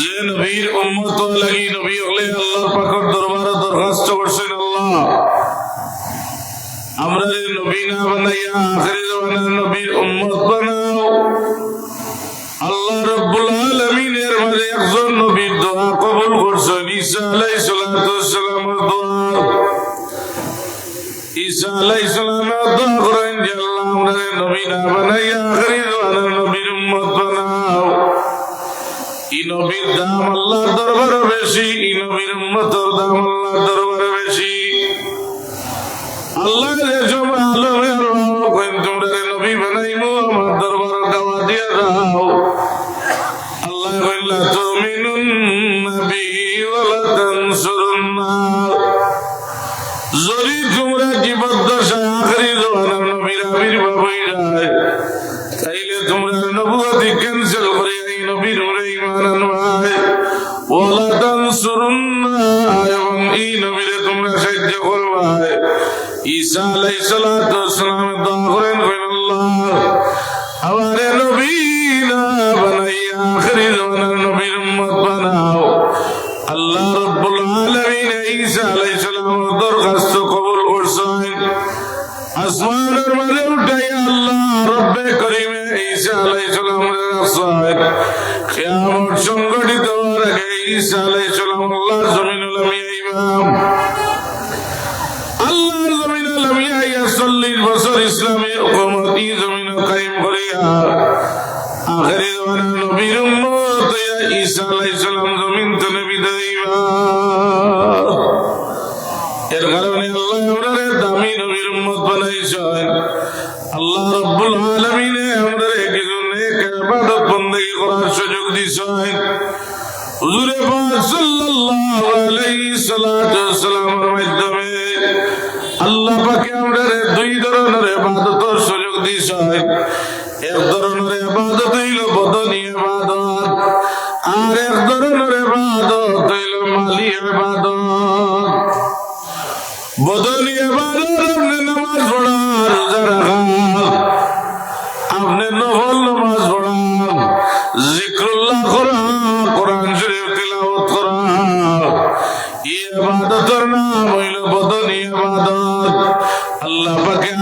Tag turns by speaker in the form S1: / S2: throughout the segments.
S1: যে নবীর উম্মত লাগি নবী হলে আল্লাহ পাকর দরবারে দরখাস্ত করছেন আল্লাহ। আমরা যে নবী না বানাইয়া আখেরি জমানার নবীর বানাও, আল্লাহ রব্বুল মাঝে একজন নবীর দোয়া কবুল করছে। ঈসা আলাইহিস সালাতু সালামের ঈসা আলাইহিস সালামের দোয়া করেন যে আল্লাহ আমরা নবী না নবীর দাম আল্লাহর দরবারে বেশি, নবীর উম্মতর দাম আল্লাহর দরবারে বেশি। আল্লাহ রে জমা তোমরা নবী বানাইমু আমার দরবারে দাওয়া দাও। আল্লাহ তুমিনুন নবী ওয়ালা যদি তোমরা আখরি জমানার আখেরে জমানা নবীর উম্মত ঈসা আলাইহিস সালাম জমিন থেকে বিদায় এর কারণে আল্লাহ আমরারে দামি নবীর উম্মত বানাইছেন। আল্লাহ রব্বুল আলামিনে আমরারে কিছু নেক ইবাদত বندگی করার সুযোগ দিছেন। হুজুরে পাক সাল্লাল্লাহু আলাইহি সাল্লাতু ওয়াসাল্লামের মাধ্যমে আল্লাহ পাক up again.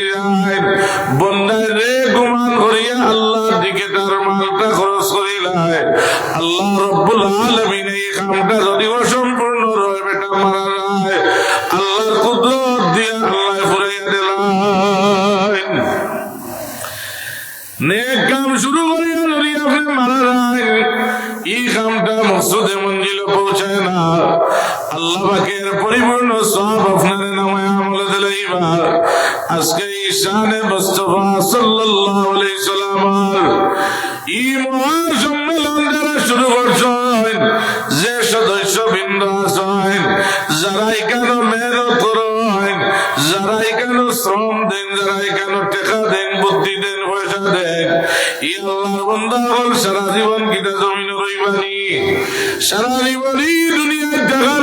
S1: Yeah. এমন কিটা জমিন রইবানি সারা জীবনই দুনিয়ার দেখা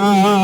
S1: Yeah.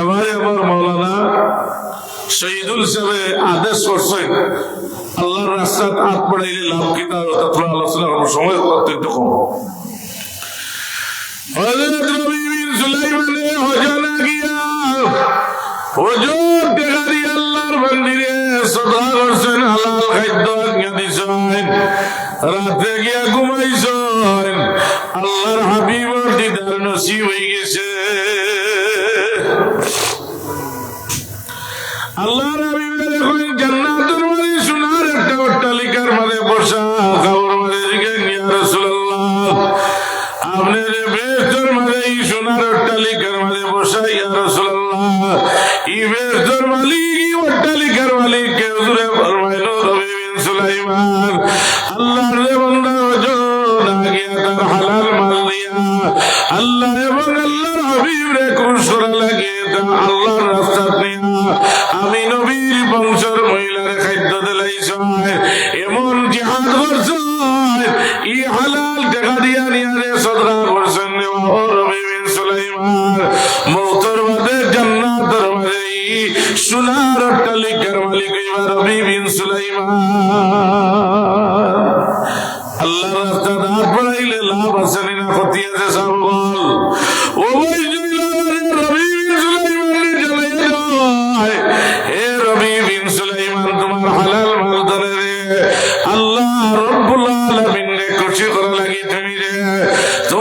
S1: এবারে আমার মৌলানা শহীদুল সাহেবে আদেশ করছেন আল্লাহর রাস্তাত হাত পড়াইলে লাভ কিনা তারপরে আলোচনা সময় অত্যন্ত কম। রাতে গিয়া ঘুমাইছেন। আল্লাহর হাবিবর দিদার নসিব হয়ে গেছে। আল্লাহর হাবিবে দেখুন সোনার একটা অট্টালিকার মধ্যে বসা কাউর মধ্যে জিজ্ঞেস আপনি আল্লাহ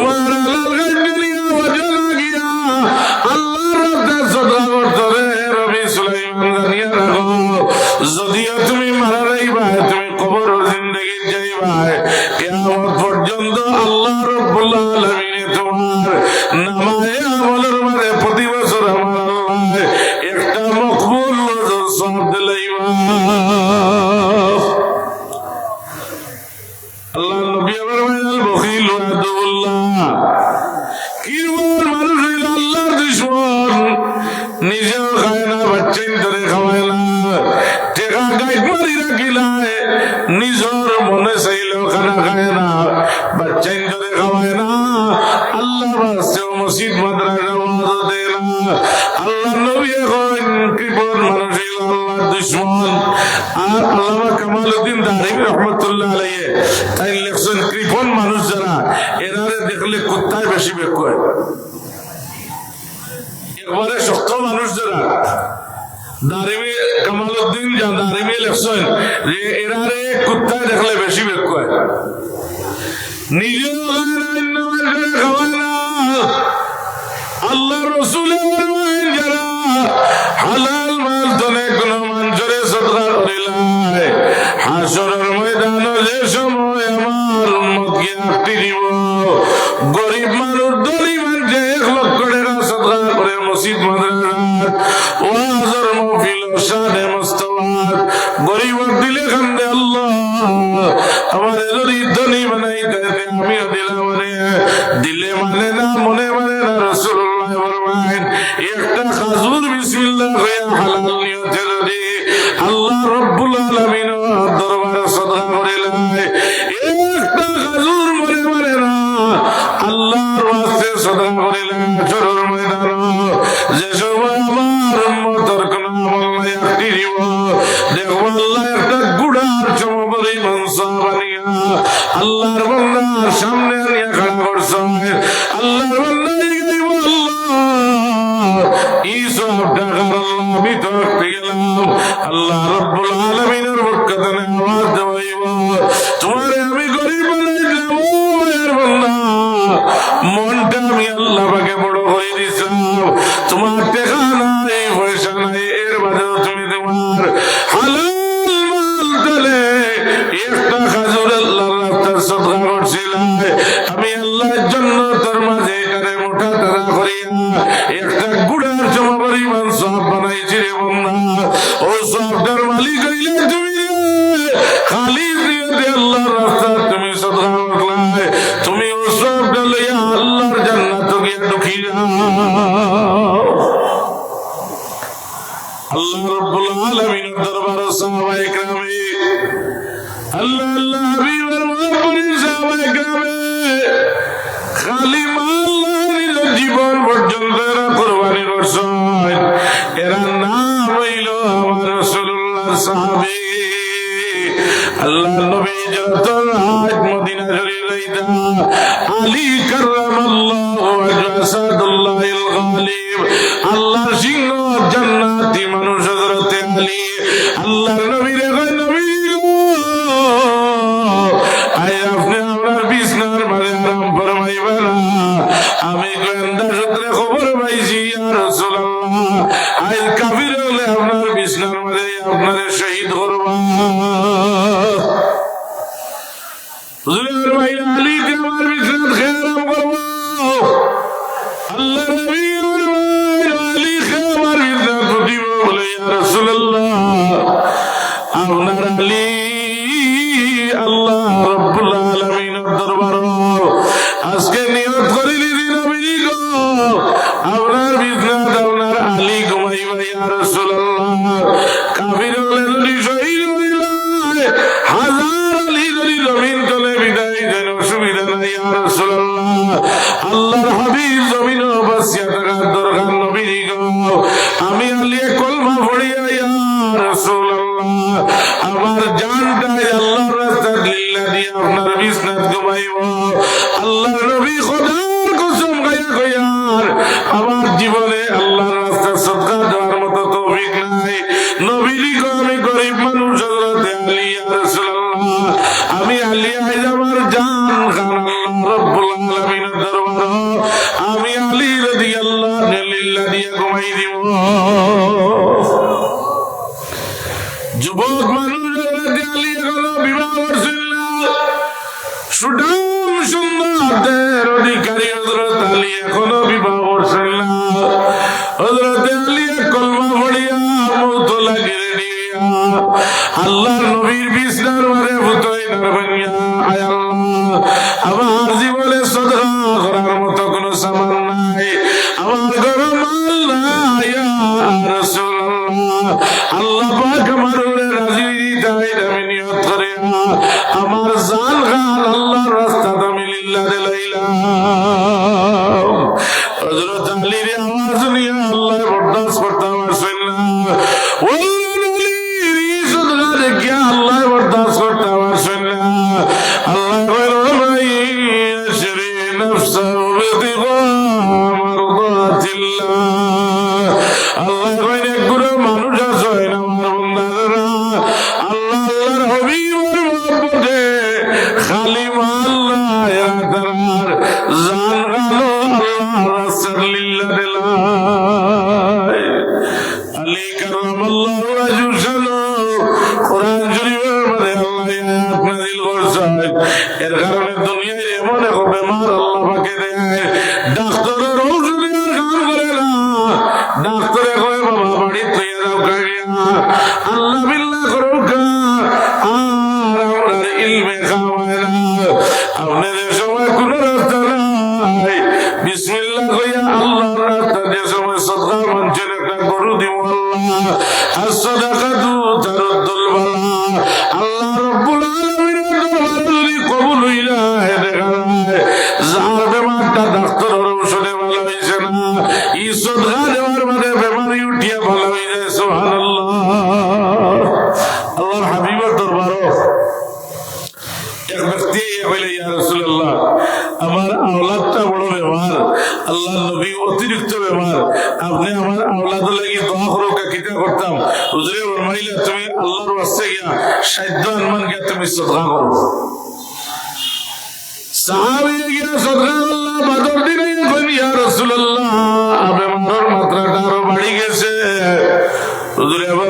S1: world কুত্তায় বেশি বেগ করে। একবারে শক্ত মানুষ যারা দাঁড়িয়ে কামাল উদ্দিন দাঁড়িয়ে লেখছেন যে এরারে কুত্তায় দেখলে বেশি বেগ করে। কান্দে আল্লাহ। আমার যদি ধনী বানাই তাইতে আমিও দিলাম দিলে মানে না, মনে মানে না রসুল্লাহ একটা খাজুর বিসমিল্লাহ হয়ে হালাল দিয়ে ঘুমাই দিব যুবক মানুষ বিবাহ করছিল না বাড়ি গেছে। হুজুর আবার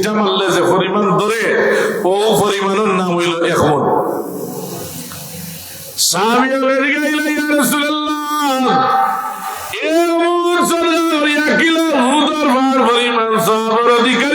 S1: ছিটটা মারলে যে পরিমাণ ধরে ও পরিমাণের নাম হইল এখন সাহাবি আমেরিকা ইলাই রাসূলুল্লাহ, এ মুসলমান ভার পরিমাণ অধিকার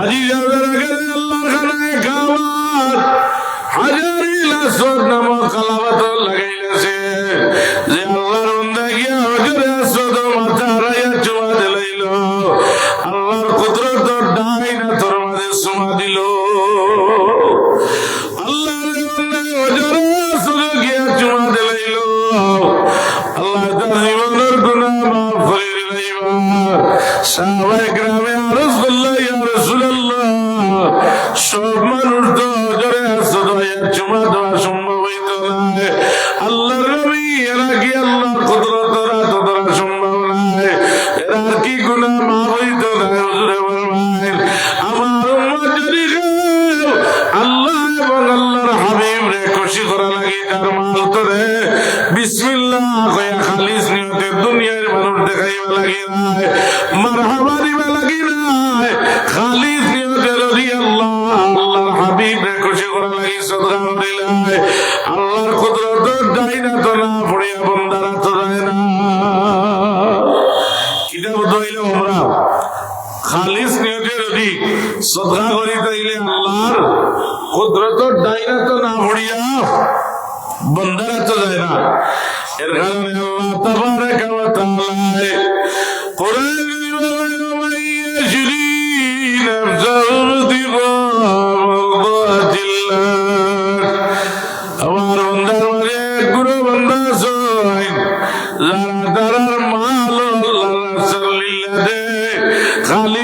S1: আজি আল্লাহর খানায় খাওয়া হাজারি লাশ নামক কালাবাত লাগাইলেছে। কারাগারার মাল খালি